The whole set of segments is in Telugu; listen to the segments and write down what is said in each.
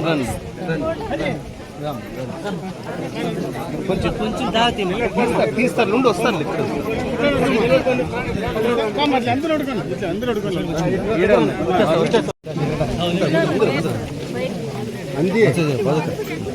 రండి కొంచెం కొంచెం దాతి తీస్తారు తీస్తారు నుండి వస్తారు ఇక్కడ అంది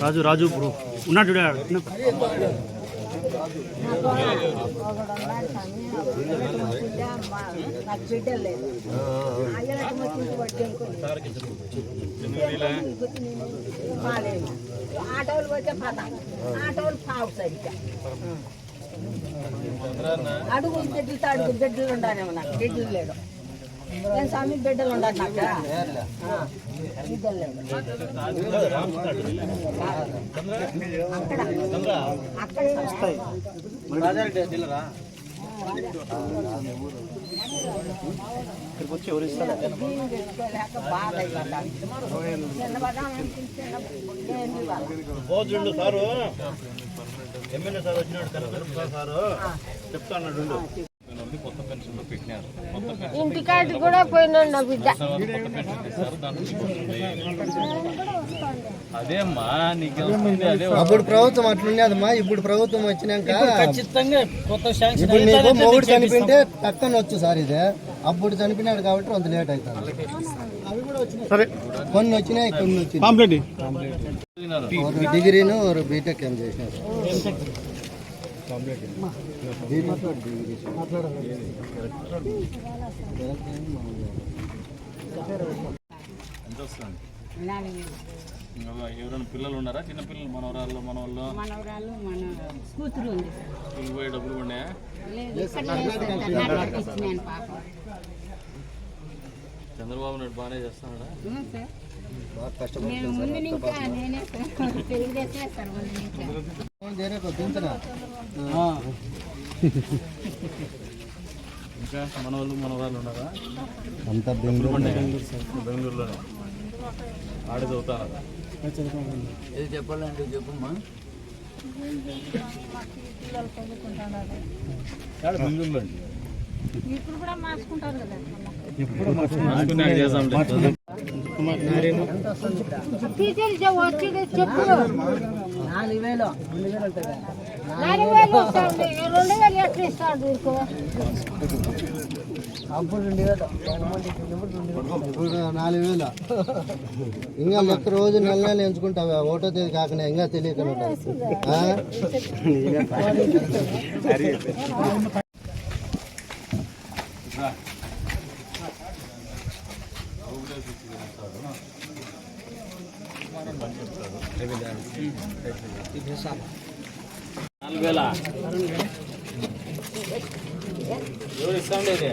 రాజు రాజు ఇప్పుడు ఉన్నాడు లేదు ఆటోలు పోతే పద ఆటోలు పావు సరిగ్గా అడుగు. బిడ్డలతో అడుగు గిడ్డలు ఉండాలి నాకు. బిడ్డలు లేడు. నేను స్వామి బిడ్డలు ఉండాలి నాకు ఇక్కడికి వచ్చి ఎవరు ఇస్తారు. పోతుండు సారు. ఎమ్మెల్యే సార్ వచ్చినాడు సారు. చెప్తా అన్నాడు కొత్త పెట్టినారు. కొత్త పెన్షన్ ఇంటికాడికి కూడా పోయినాడు నా బిడ్డ. కొత్త పెన్షన్ ఇస్తారు దాంట్లో నీకు వస్తుంది అదేమ్మా నీకు వస్తుంది అదే అప్పుడు ప్రభుత్వం అట్లుండేదమ్మా ఇప్పుడు ప్రభుత్వం వచ్చినాక ఖచ్చితంగా కొత్త శాంక్షన్ ఇప్పుడు నీకు మొగుడు చనిపోయింటే పక్కన వచ్చు సార్ ఇది. అప్పుడు చనిపోయినాడు కాబట్టి కొంత లేట్ అవుతుంది. సరే. కొన్ని వచ్చినాయి కొన్ని వచ్చినాయి. డిగ్రీను బీటెక్ ఏం చేసినారు? ఎంత వస్తుంది ఎవరైనా పిల్లలు ఉన్నారా? చిన్న పిల్లలు మనవరాళ్ళు మనవాళ్ళు? మనవరాలు మన కూతురు ఉంది స్కూల్ పోయే డబ్బులు ఉన్నాయా? చంద్రబాబు నాయుడు బాగానే చేస్తున్నాడా? ఇంకా దించనా ఇంకా మనవాళ్ళు మనవరాళ్ళు ఉన్నారా? అంతా బెంగళూరు బెంగళూరులోనే. ఆడే చదువుతారా ఏది చెప్పాలంటే చెప్పమ్మా? బెంగళూరులో ఇప్పుడు కూడా మార్చుకుంటారు కదా మార్చుకున్నాక చేద్దాంలే. టీచర్ వచ్చి చెప్పు నాలుగు వేలు నాలుగు వేలు వస్తాయండి రెండు వేలు ఎట్లా ఇస్తాడు ఊరుకో ఇప్పుడు నాలుగు వేలు ఇంకా ఒక్క రోజు నెల నెల ఎంచుకుంటావా? ఒకటో తేదీ కాకుండా ఇంకా తెలియకుండా ఉంటుంది. ఆ? నాలుగు వేల ఎవరు ఇస్తా ఉండేది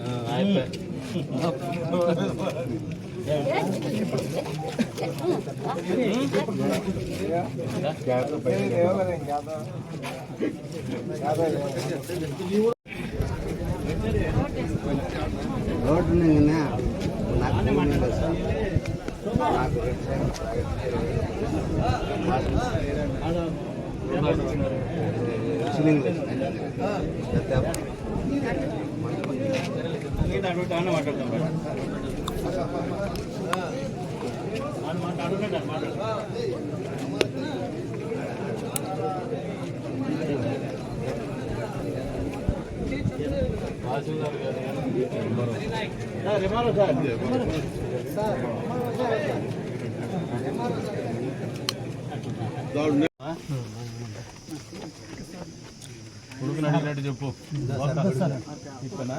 ఆ, అయిపోయి రోడ్డు నిన్న నాకు లేదు సార్. సిలింగ్ లేదు. తహసీల్దార్ గారు రిమాలో సార్ సార్ కొడుకుని అడిగినట్టు చెప్పు. ఇస్తానా?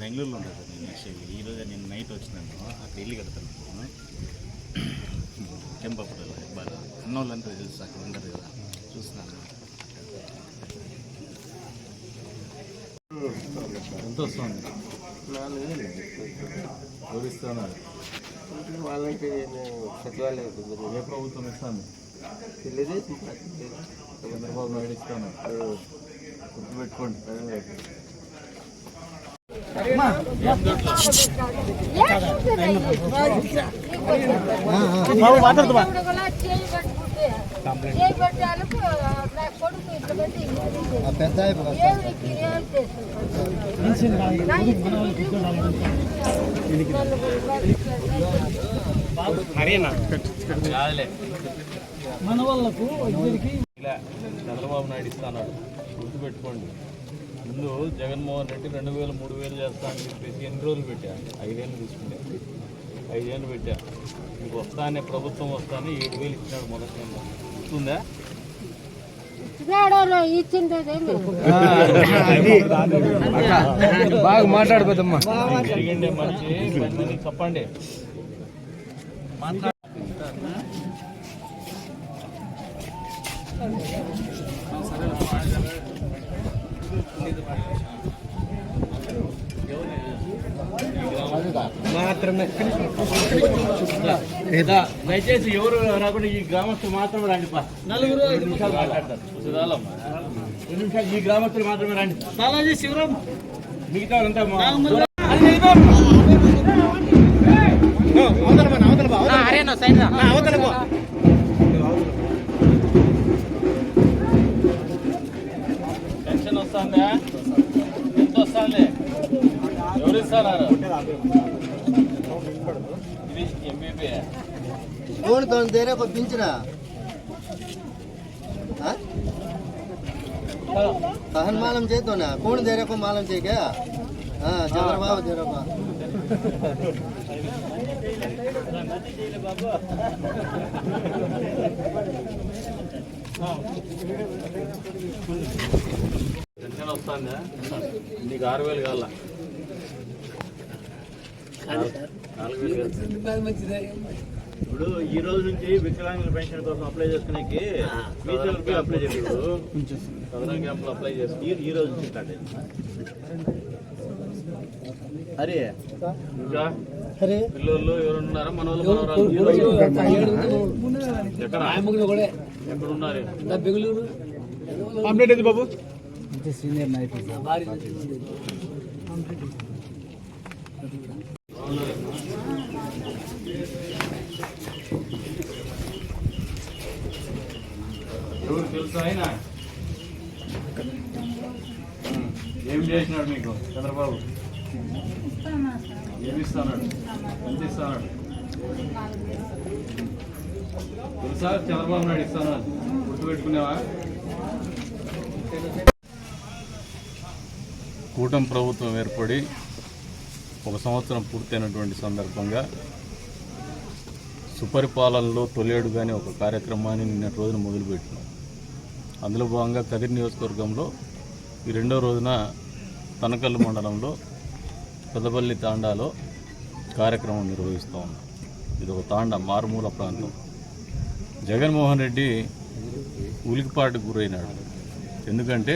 బెంగళూరులో ఉంటాను సార్ నేను యాక్చువల్లీ. ఈ రోజు నేను నైట్ వచ్చినాను. అక్కడ ఇల్లు కడతాను చెంపప్పుడు బాగా. ఉన్నోళ్ళంతా తెలుసు అక్కడ ఉండదు కదా. చూస్తున్నాను. ఎంత వస్తుంది. ఎవరు ఇస్తున్నారు వాళ్ళకి సచివాలయం ఏ ప్రభుత్వం ఇస్తాను? తెలుగుదేశం చంద్రబాబు నాయుడు ఇస్తాను. గుర్తుపెట్టుకోండి. మన వాళ్ళకు ఇలా చంద్రబాబు నాయుడు ఇస్తాన్నాడు గుర్తుపెట్టుకోండి. ముందు జగన్మోహన్ రెడ్డి రెండు వేలు మూడు వేలు చేస్తా అని చెప్పేసి ఎన్ని రోజులు పెట్టా? ఐదేళ్ళు తీసుకుంటే. ఐదేళ్ళు పెట్టా. మీకు వస్తానే ప్రభుత్వం వస్తానే ఏడు వేలు ఇచ్చినాడు మొదటి గుర్తుందా? ఇచ్చిండేదేమి బాగా మంచి పది మందికి చెప్పండి మాత్రమే. దయచేసి ఎవరు రాకుండా ఈ గ్రామస్తులు మాత్రమే రండి పా. నలుగురు ఐదు నిమిషాలు మాట్లాడతారు. రెండు నిమిషాలు ఈ గ్రామస్తులు మాత్రమే రండి. బాలాజీ శివరాం మిగతా వాళ్ళంతా మా- పెన్షన్ వస్తుందా? ఎంత వస్తుంది? ఎవరు ఎంబీబీ कौन कौन दे रहे को पिंचरा हाँ? कहन मालूम चाहिए तो ना कौन दे रहे को मालूम चाहिए क्या हाँ चंद्रबाबू दे रहे को పెన్షన్ వస్తుందా నీకు ఆరు వేలు కావాల నాలుగు వేలు కాదు. ఇప్పుడు ఈ రోజు నుంచి వికలాంగుల పెన్షన్ కోసం అప్లై చేసుకునేకి మ్యూచువల్ అప్లై చేయలేదు క్యాంపులు అప్లై చేస్తాం ఈ- రోజు నుంచి స్టార్ట్ అయింది. అరే ఇంకా పిల్లలు ఎవరు? ఉన్నారా మన వాళ్ళు మనవరాలు ఎక్కడ? ఎక్కడ ఉన్నారు బెంగళూరు. కంప్లీట్ అయింది బాబు? సీనియర్ నాయకులు. ఆయన ఏం చేసినాడు మీకు చంద్రబాబు? ఏమి ఇస్తాడు ఎంత ఇస్తాడు తెలుసా? చంద్రబాబు నాయుడు ఇస్తాను? గుర్తుపెట్టుకునేవా కూటమి ప్రభుత్వం ఏర్పడి ఒక సంవత్సరం పూర్తయినటువంటి సందర్భంగా సుపరిపాలనలో తొలేడుగానే ఒక కార్యక్రమాన్ని నిన్నటి రోజున మొదలుపెట్టినాం. అందులో భాగంగా కదిరి నియోజకవర్గంలో ఈ రెండో రోజున తనకల్లు మండలంలో పెద్దపల్లి తాండాలో కార్యక్రమం నిర్వహిస్తూ ఉన్నాం. ఇది ఒక తాండ మారుమూల ప్రాంతం. జగన్మోహన్ రెడ్డి ఉలికిపాటుకు గురైనాడు. ఎందుకంటే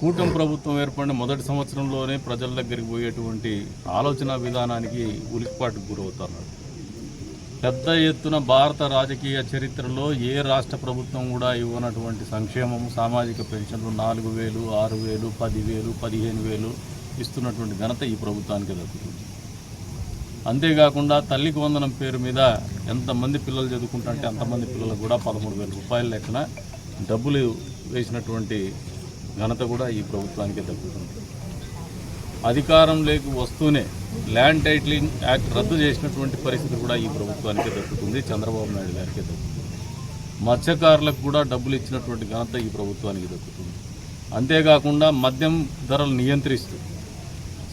కూటమి ప్రభుత్వం ఏర్పడిన మొదటి సంవత్సరంలోనే ప్రజల దగ్గరికి పోయేటువంటి ఆలోచన విధానానికి ఉలికిపాటుకు గురవుతున్నాడు. పెద్ద ఎత్తున భారత రాజకీయ చరిత్రలో ఏ రాష్ట్ర ప్రభుత్వం కూడా ఇవ్వనటువంటి సంక్షేమం సామాజిక పెన్షన్లు నాలుగు వేలు ఆరు వేలు పదివేలు పదిహేను వేలు ఇస్తున్నటువంటి ఘనత ఈ ప్రభుత్వానికి దక్కుతుంది. అంతేకాకుండా తల్లికి వందనం పేరు మీద ఎంతమంది పిల్లలు చదువుకుంటారంటే అంతమంది పిల్లలకు కూడా పదమూడు వేల రూపాయల లెక్కన డబ్బులు వేసినటువంటి ఘనత కూడా ఈ ప్రభుత్వానికే దక్కుతుంది. అధికారంలోకి వస్తూనే ల్యాండ్ టైటిలింగ్ యాక్ట్ రద్దు చేసినటువంటి పరిస్థితి కూడా ఈ ప్రభుత్వానికే దక్కుతుంది చంద్రబాబు నాయుడు గారికే దక్కుతుంది. మత్స్యకారులకు కూడా డబ్బులు ఇచ్చినటువంటి ఘనత ఈ ప్రభుత్వానికి దక్కుతుంది. అంతేకాకుండా మద్యం ధరలు నియంత్రిస్తూ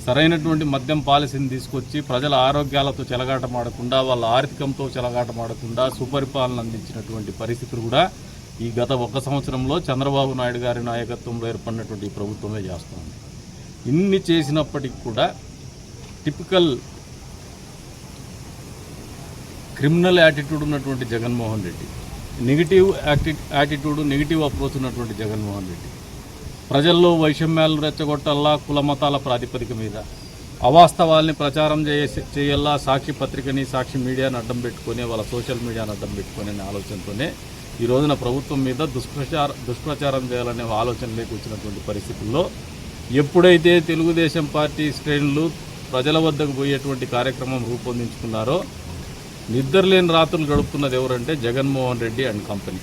సరైనటువంటి మద్యం పాలసీని తీసుకొచ్చి ప్రజల ఆరోగ్యాలతో చెలగాటమాడకుండా వాళ్ళ ఆర్థికంతో చెలగాటమాడకుండా సుపరిపాలన అందించినటువంటి పరిస్థితులు కూడా ఈ గత ఒక సంవత్సరంలో చంద్రబాబు నాయుడు గారి నాయకత్వంలో ఏర్పడినటువంటి ప్రభుత్వమే చేస్తుంది. ఇన్ని చేసినప్పటికీ కూడా టిపికల్ క్రిమినల్ యాటిట్యూడ్ ఉన్నటువంటి Jaganmohan Reddy. Negative atti attitude negative approach ఉన్నటువంటి జగన్మోహన్ రెడ్డి. ప్రజల్లో వైషమ్యాలు రెచ్చగొట్టల్లా కుల మతాల ప్రాతిపదిక మీద. అవాస్తవాల్ని ప్రచారం చేసే చేయల్లా సాక్షి పత్రికని సాక్షి మీడియాని అడ్డం పెట్టుకొని వాళ్ళ సోషల్ మీడియాని అడ్డం పెట్టుకొని అనే ఆలోచనతోనే ఈ రోజున ప్రభుత్వం మీద దుష్ప్రచార దుష్ప్రచారం చేయాలనే ఆలోచన వచ్చినటువంటి పరిస్థితుల్లో ఎప్పుడైతే తెలుగుదేశం పార్టీ శ్రేణులు ప్రజల వద్దకు పోయేటువంటి కార్యక్రమం రూపొందించుకున్నారో నిద్రలేని రాత్రులు గడుపుతున్నది ఎవరంటే జగన్మోహన్ రెడ్డి అండ్ కంపెనీ.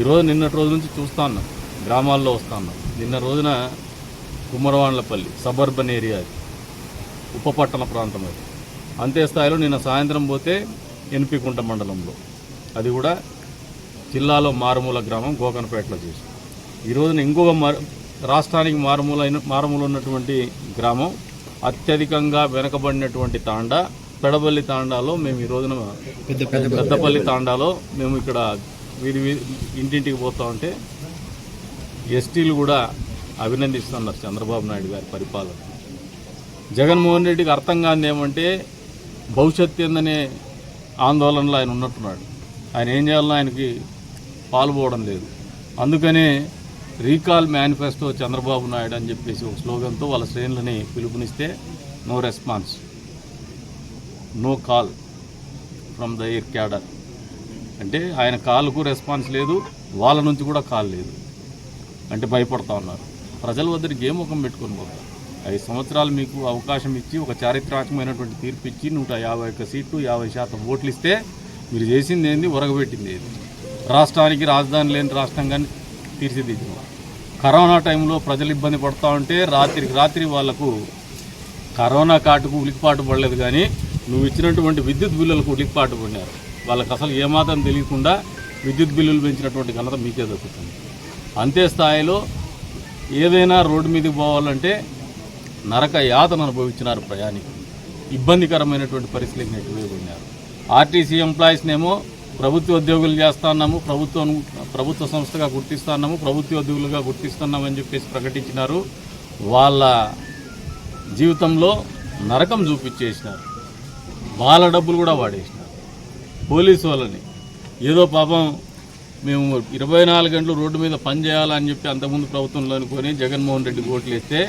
ఈరోజు నిన్నటి రోజు నుంచి చూస్తా ఉన్నాం గ్రామాల్లో వస్తా ఉన్నాం. నిన్న రోజున కుమ్మరవాండ్లపల్లి సబర్బన్ ఏరియా అది. ఉపపట్టణ ప్రాంతం అది. అంతే స్థాయిలో నిన్న సాయంత్రం పోతే ఎన్పికుంట మండలంలో. అది కూడా జిల్లాలో మారుమూల గ్రామం గోకనపేటలో చేసి ఈ రోజున ఇంకొక మారు రాష్ట్రానికి మారుమూల మారుమూల ఉన్నటువంటి గ్రామం అత్యధికంగా వెనకబడినటువంటి తాండా పెడబల్లి తాండాలో మేము ఈ రోజున పెద్దపల్లి తాండాలో మేము ఇక్కడ వీధి ఇంటింటికి పోతా ఉంటే ఎస్టీలు కూడా అభినందిస్తున్నారు చంద్రబాబు నాయుడు గారి పరిపాలన. జగన్మోహన్ రెడ్డికి అర్థం కాని ఏమంటే భవిష్యత్తు ఏందనే ఆందోళనలో ఆయన ఉన్నట్టున్నాడు. ఆయన ఏం చేయాలన్నా ఆయనకి పాల్పోవడం లేదు. అందుకనే రీకాల్ మేనిఫెస్టో చంద్రబాబు నాయుడు అని చెప్పేసి ఒక స్లోగన్తో వాళ్ళ శ్రేణులని పిలుపునిస్తే no response no call from the air cadre. అంటే ఆయన కాల్కు రెస్పాన్స్ లేదు వాళ్ళ నుంచి కూడా కాల్ లేదు. అంటే భయపడతా ఉన్నారు. ప్రజల వద్దరికి ఏ ముఖం పెట్టుకొని పోతారు? ఐదు సంవత్సరాలు మీకు అవకాశం ఇచ్చి ఒక చారిత్రాత్మకమైనటువంటి తీర్పు ఇచ్చి నూట యాభై ఒక్క సీట్లు యాభై శాతం ఓట్లు ఇస్తే మీరు చేసింది ఏంది? ఉరగబెట్టింది ఏది? రాష్ట్రానికి రాజధాని లేని రాష్ట్రంగా తీర్చిదిద్దిన. కరోనా టైంలో ప్రజలు ఇబ్బంది పడుతూ ఉంటే రాత్రికి రాత్రి వాళ్ళకు కరోనా కాటుకు ఉలికిపాటు పడలేదు కానీ నువ్వు ఇచ్చినటువంటి విద్యుత్ బిల్లులకు ఉలికిపాటు పడినారు. వాళ్ళకి అసలు ఏమాత్రం తెలియకుండా విద్యుత్ బిల్లులు పెంచినటువంటి ఘనత మీకే దక్కుతుంది. అంతే స్థాయిలో ఏదైనా రోడ్డు మీదకి పోవాలంటే నరక యాతను అనుభవించినారు ప్రయాణికులు. ఇబ్బందికరమైనటువంటి పరిస్థితులకు నెట్టివేయబడినారు ఆర్టీసీ ఎంప్లాయీస్నేమో ప్రభుత్వ ఉద్యోగులు చేస్తున్నాము ప్రభుత్వం ప్రభుత్వ సంస్థగా గుర్తిస్తున్నాము ప్రభుత్వ ఉద్యోగులుగా గుర్తిస్తున్నామని చెప్పేసి ప్రకటించినారు. వాళ్ళ జీవితంలో నరకం చూపించేసినారు. వాళ్ళ డబ్బులు కూడా వాడేసినారు. పోలీసు వాళ్ళని. ఏదో పాపం మేము ఇరవై నాలుగు గంటలు రోడ్డు మీద పని చేయాలని చెప్పి అంతకుముందు ప్రభుత్వంలో అనుకొని జగన్మోహన్ రెడ్డి ఓట్లు వేస్తే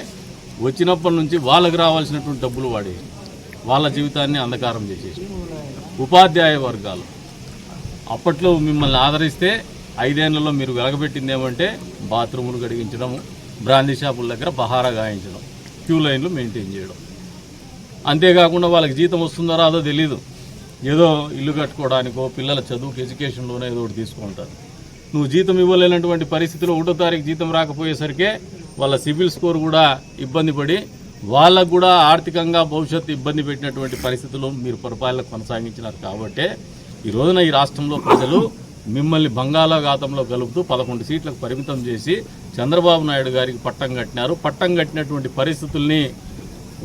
వచ్చినప్పటి నుంచి వాళ్ళకి రావాల్సినటువంటి డబ్బులు వాడేసి వాళ్ళ జీవితాన్ని అంధకారం చేసేసి ఉపాధ్యాయ వర్గాలు. అప్పట్లో మిమ్మల్ని ఆదరిస్తే ఐదేళ్ళలో మీరు వెలగబెట్టింది ఏమంటే బాత్రూములు గడిగించడం బ్రాందీ షాపుల దగ్గర బహారా గాయించడం క్యూ లైన్లు మెయింటైన్ చేయడం. అంతేకాకుండా వాళ్ళకి జీతం వస్తుందో రాదో తెలీదు. ఏదో ఇల్లు కట్టుకోవడానికో పిల్లల చదువుకి ఎడ్యుకేషన్లోనే ఏదో ఒకటి తీసుకుంటారు. నువ్వు జీతం ఇవ్వలేనటువంటి పరిస్థితిలో ఒకటో తారీఖు జీతం రాకపోయేసరికి వాళ్ళ సిబిల్ స్కోర్ కూడా ఇబ్బంది పడి వాళ్ళకు కూడా ఆర్థికంగా భవిష్యత్తు ఇబ్బంది పెట్టినటువంటి పరిస్థితుల్లో మీరు పరిపాలన కొనసాగించినారు కాబట్టే ఈ రోజున ఈ రాష్ట్రంలో ప్రజలు మిమ్మల్ని బంగాళాఘాతంలో కలుపుతూ పదకొండు సీట్లకు పరిమితం చేసి చంద్రబాబు నాయుడు గారికి పట్టం కట్టినారు. పట్టం కట్టినటువంటి పరిస్థితుల్ని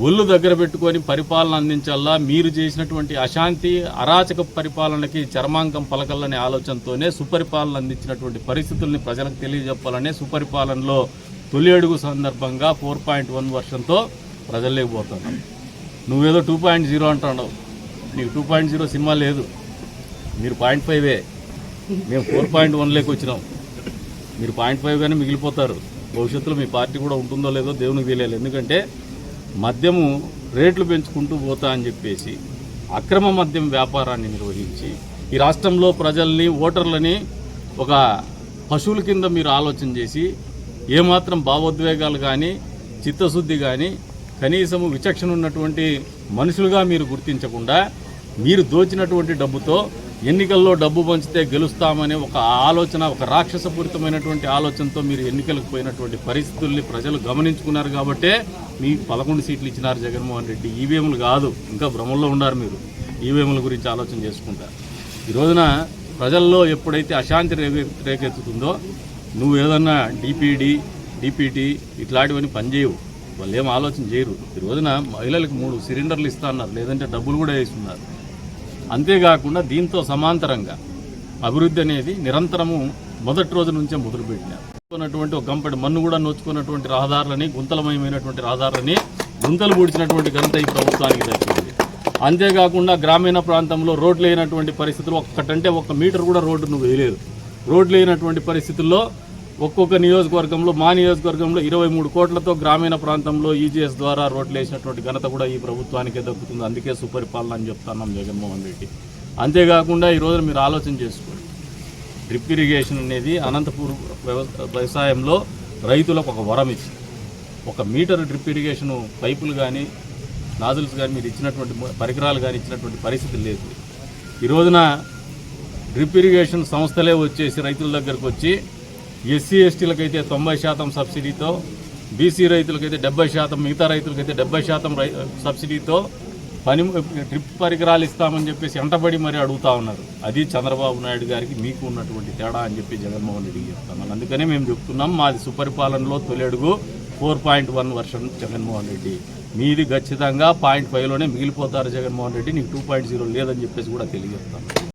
ఒళ్ళు దగ్గర పెట్టుకొని పరిపాలన అందించాలా? మీరు చేసినటువంటి అశాంతి అరాచక పరిపాలనకి చర్మాంకం పలకల్లనే ఆలోచనతోనే సుపరిపాలన అందించినటువంటి పరిస్థితుల్ని ప్రజలకు తెలియజెప్పాలనే సుపరిపాలనలో తొలి అడుగు సందర్భంగా ఫోర్ పాయింట్ వన్ వర్షంతో ప్రజల్లోకి పోతున్నాం. నువ్వేదో టూ పాయింట్ జీరో అంటున్నావు. నీకు టూ పాయింట్ జీరో సినిమా లేదు. మీరు పాయింట్ ఫైవే మేము ఫోర్ పాయింట్ వన్లోకి వచ్చినాం. మీరు పాయింట్ ఫైవ్గానే మిగిలిపోతారు. భవిష్యత్తులో మీ పార్టీ కూడా ఉంటుందో లేదో దేవునికి తెలియాలి. ఎందుకంటే మద్యము రేట్లు పెంచుకుంటూ పోతా అని చెప్పేసి అక్రమ మద్యం వ్యాపారాన్ని నిర్వహించి ఈ రాష్ట్రంలో ప్రజల్ని ఓటర్లని ఒక పశువుల కింద మీరు ఆలోచన చేసి ఏమాత్రం భావోద్వేగాలు కానీ చిత్తశుద్ధి కానీ కనీసము విచక్షణ ఉన్నటువంటి మనుషులుగా మీరు గుర్తించకుండా మీరు దోచినటువంటి డబ్బుతో ఎన్నికల్లో డబ్బు పంచితే గెలుస్తామనే ఒక ఆలోచన ఒక రాక్షసపూరితమైనటువంటి ఆలోచనతో మీరు ఎన్నికలకు పోయినటువంటి పరిస్థితుల్ని ప్రజలు గమనించుకున్నారు కాబట్టే మీకు పదకొండు సీట్లు ఇచ్చినారు జగన్మోహన్ రెడ్డి. ఈవీఎంలు కాదు ఇంకా భ్రమంలో ఉన్నారు మీరు. ఈవీఎంల గురించి ఆలోచన చేసుకుంటారు. ఈ రోజున ప్రజల్లో ఎప్పుడైతే అశాంతి రేకెత్తుతుందో నువ్వు ఏదన్నా డిపిడి డిపిటి ఇట్లాంటివన్నీ పనిచేయవు వాళ్ళు ఏం ఆలోచన చేయరు. ఈ రోజున మహిళలకు మూడు సిలిండర్లు ఇస్తా అన్నారు. లేదంటే డబ్బులు కూడా వేస్తున్నారు. అంతేకాకుండా దీంతో సమాంతరంగా అభివృద్ధి అనేది నిరంతరము మొదటి రోజు నుంచే మొదలుపెట్టినారు ఉన్నటువంటి ఒక గంపటి మన్ను కూడా నోచుకున్నటువంటి రహదారులని గుంతలమయమైనటువంటి రహదారులని గుంతలు పూడ్చినటువంటి ఘనత ఈ ప్రభుత్వానికి దక్కింది. అంతేకాకుండా గ్రామీణ ప్రాంతంలో రోడ్లు లేనటువంటి పరిస్థితులు ఒక్కటంటే ఒక్క మీటర్ కూడా రోడ్డు నువ్వు వేయలేదు. రోడ్లు లేనటువంటి పరిస్థితుల్లో ఒక్కొక్క నియోజకవర్గంలో మా నియోజకవర్గంలో ఇరవై మూడు కోట్లతో గ్రామీణ ప్రాంతంలో ఈజీఎస్ ద్వారా రోడ్లు వేసినటువంటి ఘనత కూడా ఈ ప్రభుత్వానికే దక్కుతుంది. అందుకే సుపరిపాలన అని చెప్తున్నాం జగన్మోహన్ రెడ్డి. అంతేకాకుండా ఈ మీరు ఆలోచన చేసుకోండి. డ్రిప్ ఇరిగేషన్ అనేది అనంతపూర్ వ్యవ- వ్యవసాయంలో రైతులకు ఒక వరం ఇచ్చింది. ఒక మీటర్ డ్రిప్ ఇరిగేషన్ పైపులు కానీ నాజుల్స్ కానీ మీరు ఇచ్చినటువంటి పరికరాలు కానీ ఇచ్చినటువంటి పరిస్థితి లేదు. ఈ రోజున డ్రిప్ ఇరిగేషన్ సంస్థలే వచ్చేసి రైతుల దగ్గరకు వచ్చి ఎస్సీ ఎస్టీలకైతే తొంభై శాతం సబ్సిడీతో బీసీ రైతులకైతే డెబ్బై శాతం మిగతా రైతులకైతే డెబ్బై శాతం రై సబ్సిడీతో పని డ్రిప్ పరికరాలు ఇస్తామని చెప్పేసి ఎంటబడి మరి అడుగుతా ఉన్నారు. అది చంద్రబాబు నాయుడు గారికి మీకు ఉన్నటువంటి తేడా అని చెప్పి జగన్మోహన్ రెడ్డికి చెప్తాను అందుకనే మేము చెప్తున్నాం మాది సుపరిపాలనలో తొలి అడుగు four point one version Jaganmohan Reddy. మీది ఖచ్చితంగా పాయింట్ ఫైవ్లోనే మిగిలిపోతారు జగన్మోహన్ రెడ్డి నీకు టూ పాయింట్ జీరో లేదని చెప్పేసి కూడా తెలియజేస్తాను